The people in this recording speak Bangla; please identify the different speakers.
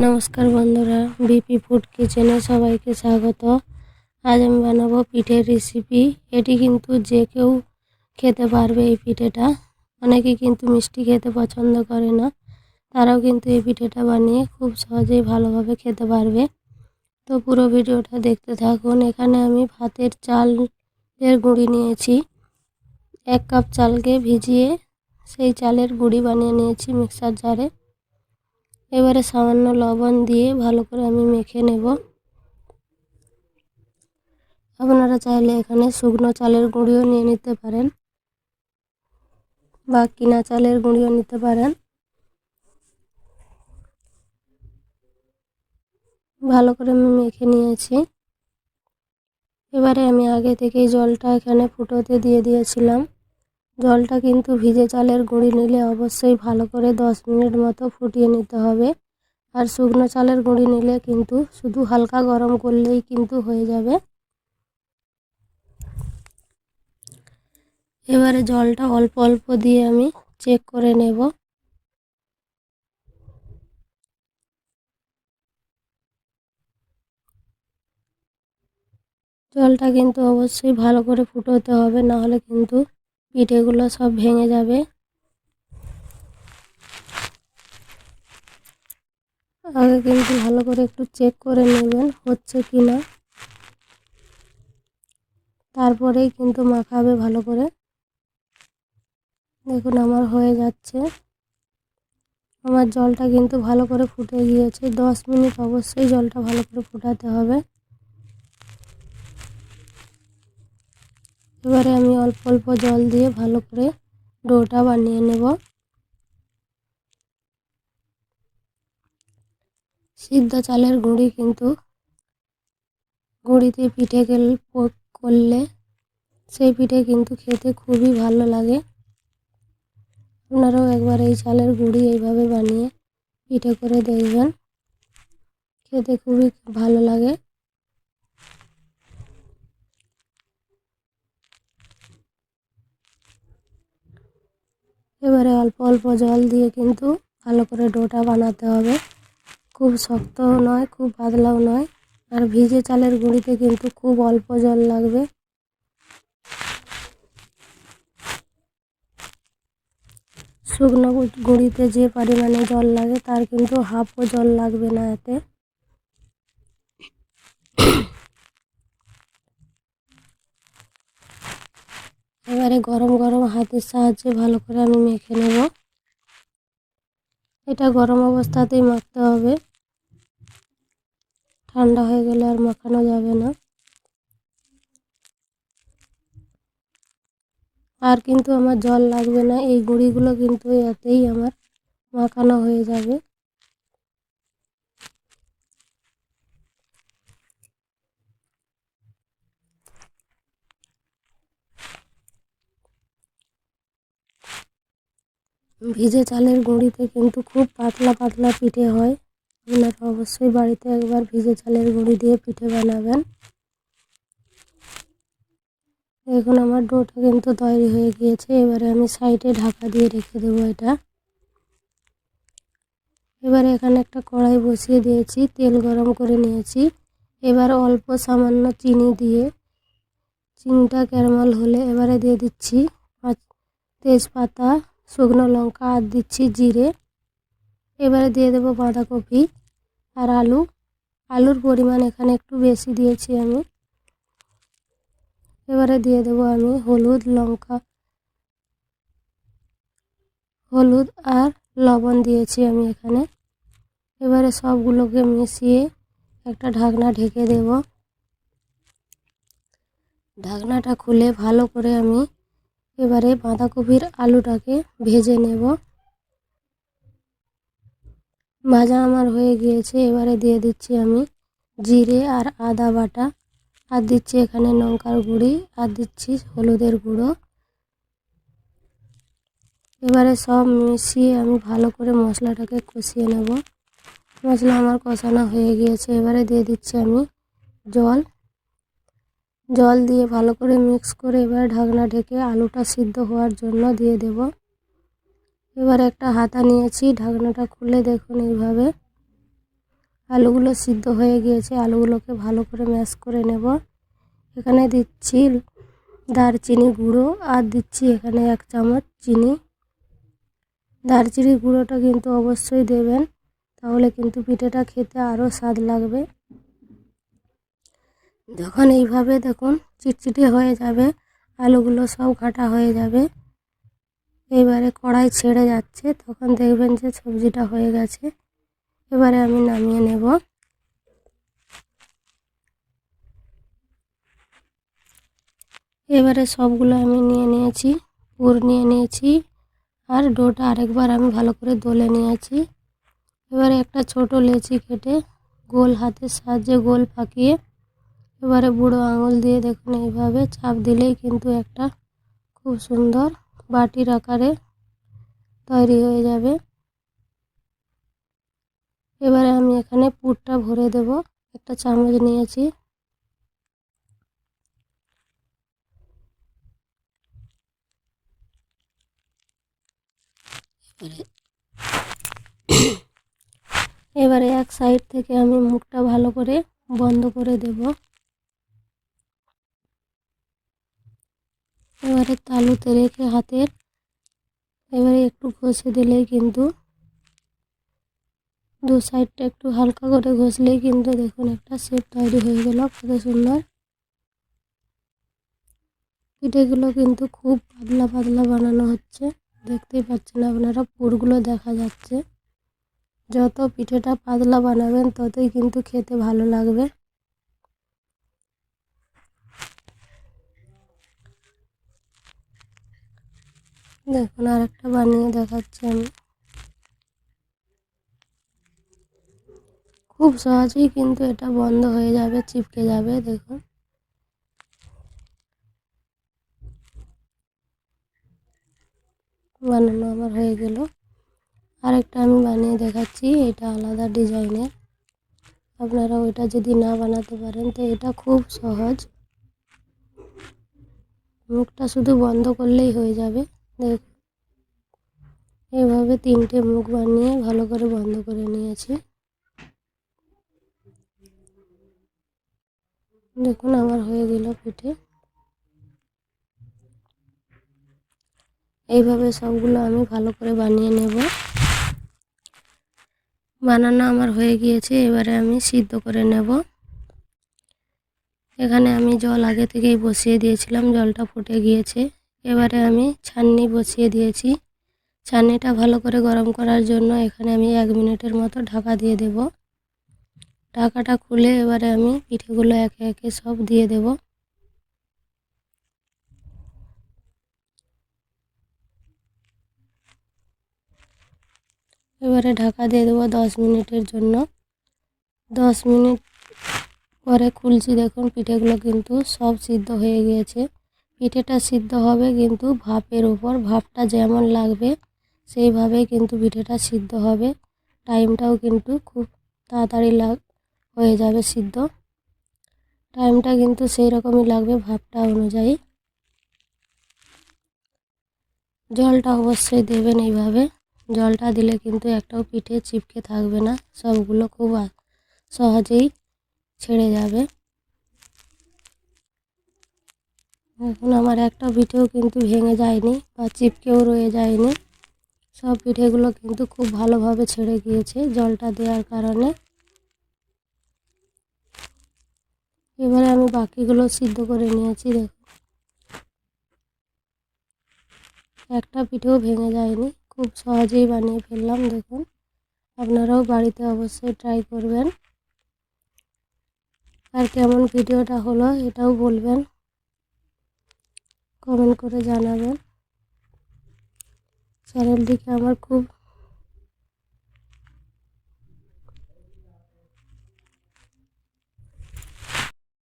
Speaker 1: নমস্কার বন্ধুরা বিপি ফুড কিচেনে সবাইকে স্বাগত। আজ আমি বানাবো পিঠের রেসিপি এটি কিন্তু যে কেউ খেতে পারবে এই পিঠেটা। অনেকে কিন্তু মিষ্টি খেতে পছন্দ করে না। তারাও কিন্তু এই পিঠেটা বানিয়ে খুব সহজেই ভালোভাবে খেতে পারবে। তো পুরো ভিডিওটা দেখতে থাকুন। এখানে আমি ভাতের চালের গুঁড়ি নিয়েছি। এক কাপ চালকে ভিজিয়ে সেই চালের গুঁড়ি বানিয়ে নিয়েছি মিক্সার জারে। এবারে সামান্য লবণ দিয়ে ভালো করে আমি মেখে নেব। আপনারা চাইলে এখানে শুকনো চালের গুঁড়িও নিয়ে নিতে পারেন বা কিনা চালের গুঁড়িও নিতে পারেন। ভালো করে আমি মেখে নিয়েছি। এবারে আমি আগে থেকেই জলটা এখানে ফুটোতে দিয়ে দিয়েছিলাম। জলটা কিন্তু ভিজে চালের গুঁড়ি নিলে অবশ্যই ভালো করে দশ মিনিট মতো ফুটিয়ে নিতে হবে। আর শুকনো চালের গুঁড়ি নিলে কিন্তু শুধু হালকা গরম করলেই কিন্তু হয়ে যাবে। এবারে জলটা অল্প অল্প দিয়ে আমি চেক করে নেব। জলটা কিন্তু অবশ্যই ভালো করে ফুটোতে হবে না হলে কিন্তু পিঠেগুলো সব ভেঙে যাবে। আগে কিন্তু ভালো করে একটু চেক করে নেবেন হচ্ছে কি না তারপরেই কিন্তু মাখাবে ভালো করে। দেখুন আমার হয়ে যাচ্ছে। আমার জলটা কিন্তু ভালো করে ফুটে গিয়েছে। দশ মিনিট অবশ্যই জলটা ভালো করে ফুটাতে হবে। এবারে আমি অল্প অল্প জল দিয়ে ভালো করে ডোটা বানিয়ে নেব। সিদ্ধ চালের গুঁড়ি কিন্তু গুঁড়িতে পিঠে করলে সেই পিঠে কিন্তু খেতে খুবই ভালো লাগে। আপনারাও একবার এই চালের গুঁড়ি এইভাবে বানিয়ে পিঠে করে দেখবেন। খেতে খুবই ভালো লাগে। এবারে অল্প অল্প জল দিয়ে কিন্তু ভালো করে ডোটা বানাতে হবে। খুব শক্তও নয়, খুব পাতলাও নয়। আর ভিজে চালের গুঁড়িতে কিন্তু খুব অল্প জল লাগবে। শুকনো গুঁড়িতে যে পরিমাণে জল লাগে, তার কিন্তু হাফও জল লাগবে না এতে। এবারে গরম গরম হাতের সাহায্যে ভালো করে আমি মেখে নেব। এটা গরম অবস্থাতেই মাখতে হবে। ঠান্ডা হয়ে গেলে আর মাখানো যাবে না। আর কিন্তু আমার জল লাগবে না, এই গুঁড়িগুলো কিন্তু এতেই আমার মাখানো হয়ে যাবে। ভিজে চালের গুঁড়িতে কিন্তু খুব পাতলা পাতলা পিঠে হয়। আপনারা অবশ্যই বাড়িতে একবার ভিজে চালের গুঁড়ি দিয়ে পিঠে বানাবেন। এখন আমার ডোটা কিন্তু তৈরি হয়ে গিয়েছে। এবারে আমি সাইডে ঢাকা দিয়ে রেখে দেবো এটা। এবারে এখানে একটা কড়াই বসিয়ে দিয়েছি, তেল গরম করে নিয়েছি। এবার অল্প সামান্য চিনি দিয়ে, চিনিটা ক্যারামাল হলে এবারে দিয়ে দিচ্ছি তেজপাতা শুকনো লঙ্কা, আর দিচ্ছি জিরে। এবারে দিয়ে দেবো বাঁধাকপি আর আলু। আলুর পরিমাণ এখানে একটু বেশি দিয়েছি আমি। এবারে দিয়ে দেবো আমি হলুদ, লঙ্কা। হলুদ আর লবণ দিয়েছি আমি এখানে। এবারে সবগুলোকে মিশিয়ে একটা ঢাকনা ঢেকে দেব। ঢাকনাটা খুলে ভালো করে আমি এবারে বাঁধাকপির আলুটাকে ভেজে নেব। ভাজা আমার হয়ে গিয়েছে, এবারে দিয়ে দিচ্ছি আমি জিরে আর আদা বাটা। আর দিচ্ছি এখানে লঙ্কার গুঁড়ি, আর দিচ্ছি হলুদের গুঁড়ো। এবারে সব মিশিয়ে আমি ভালো করে মশলাটাকে কষিয়ে নেব। মশলা আমার কষানো হয়ে গিয়েছে, এবারে দিয়ে দিচ্ছি আমি জল। জল দিয়ে ভালো করে মিক্স করে এবার ঢাকনা ঢেকে আলুটা সিদ্ধ হওয়ার জন্য দিয়ে দেব। এবার একটা হাতা নিয়েছি, ঢাকনাটা খুলে দেখুন এইভাবে। আলুগুলো সিদ্ধ হয়ে গিয়েছে, আলুগুলোকে ভালো করে ম্যাশ করে নেব। এখানে দিচ্ছি দারচিনি গুঁড়ো আর দিচ্ছি এখানে এক চামচ চিনি। দারচিনির গুঁড়োটা কিন্তু অবশ্যই দেবেন, তাহলে কিন্তু পিঠেটা খেতে আরও স্বাদ লাগবে। যখন এইভাবে দেখুন চিটচিটে হয়ে যাবে, আলুগুলো সব ঘাটা হয়ে যাবে, এবারে কড়াই ছেড়ে যাচ্ছে, তখন দেখবেন যে সবজিটা হয়ে গেছে। এবারে আমি নামিয়ে নেব। এবারে সবগুলো আমি নিয়ে নিয়েছি পুর নিয়ে নিয়েছি, আর ডোটা আরেকবার আমি ভালো করে দলে নিয়েছি। এবারে একটা ছোট লেচি কেটে গোল হাতের সাহায্যে গোল পাকিয়ে এবারে বুড়ো আঙুল দিয়ে দেখুন এইভাবে চাপ দিলেই কিন্তু একটা খুব সুন্দর বাটির আকারে তৈরি হয়ে যাবে। এবারে আমি এখানে পুরটা ভরে দেব, একটা চামচ নিয়েছি। এবারে এক সাইড থেকে আমি মুখটা ভালো করে বন্ধ করে দেব। এবারে তালুতে রেখে হাতের, এবারে একটু ঘষে দিলেই কিন্তু দু সাইডটা একটু হালকা করে ঘষলেই কিন্তু দেখুন একটা শেপ তৈরি হয়ে গেল, কত সুন্দর। পিঠেগুলো কিন্তু খুব পাতলা পাতলা বানানো হচ্ছে, দেখতেই পাচ্ছেন আপনারা, পুরগুলো দেখা যাচ্ছে। যত পিঠেটা পাতলা বানাবেন ততই কিন্তু খেতে ভালো লাগবে। দেখুন আর একটা বানিয়ে দেখাচ্ছি আমি। খুব সহজেই কিন্তু এটা বন্ধ হয়ে যাবে, চিপকে যাবে, দেখুন। বানানো আমার হয়ে গেল। আরেকটা আমি বানিয়ে দেখাচ্ছি, এটা আলাদা ডিজাইনের। আপনারা ওইটা যদি না বানাতে পারেন, তো এটা খুব সহজ। মুখটা শুধু বন্ধ করলেই হয়ে যাবে। এইভাবে তিনটে মুখ বানিয়ে ভালো করে বন্ধ করে নিয়েছি। দেখুন আমার হয়ে গেল পিঠে। এইভাবে সবগুলো আমি ভালো করে বানিয়ে নেব। বানানো আমার হয়ে গিয়েছে, এবারে আমি সিদ্ধ করে নেব। এখানে আমি জল আগে থেকেই বসিয়ে দিয়েছিলাম, জলটা ফুটে গিয়েছে। এবারে আমি ছাননি বসিয়ে দিয়েছি। ছাননিটা ভালো করে গরম করার জন্য এখানে আমি এক মিনিটের মতো ঢাকা দিয়ে দেব। ঢাকাটা খুলে এবারে আমি পিঠেগুলো একে একে সব দিয়ে দেব। এবারে ঢাকা দিয়ে দেবো দশ মিনিটের জন্য। দশ মিনিট পরে খুলছি দেখুন, পিঠেগুলো কিন্তু সব সিদ্ধ হয়ে গিয়েছে। পিঠেটা সিদ্ধ হবে, কিন্তু ভাপের উপর ভাপটা যেমন লাগবে, সেইভাবেই কিন্তু পিঠেটা সিদ্ধ হবে। টাইমটাও কিন্তু খুব তাড়াতাড়ি লাগ, হয়ে যাবে সিদ্ধ। টাইমটা কিন্তু সেই রকমই লাগবে ভাপটা অনুযায়ী। জলটা অবশ্যই দেবেন এইভাবে। জলটা দিলে কিন্তু একটাও পিঠে চিপকে থাকবে না, সবগুলো খুব সহজেই ছেড়ে যাবে। এখন আমার একটা পিঠেও কিন্তু ভেঙে যায়নি বা চিপকেও রয়ে যায়নি। সব পিঠেগুলো কিন্তু খুব ভালোভাবে ছেড়ে গিয়েছে জলটা দেওয়ার কারণে। এবারে আমি বাকিগুলো সিদ্ধ করে নিয়েছি, দেখুন। একটা পিঠেও ভেঙে যায়নি, খুব সহজেই বানিয়ে ফেললাম, দেখুন। আপনারাও বাড়িতে অবশ্যই ট্রাই করবেন। আর কেমন ভিডিওটা হলো এটাও বলবেন। কমেন্ট করে জানাবেন। চ্যানেলটিকে আমার খুব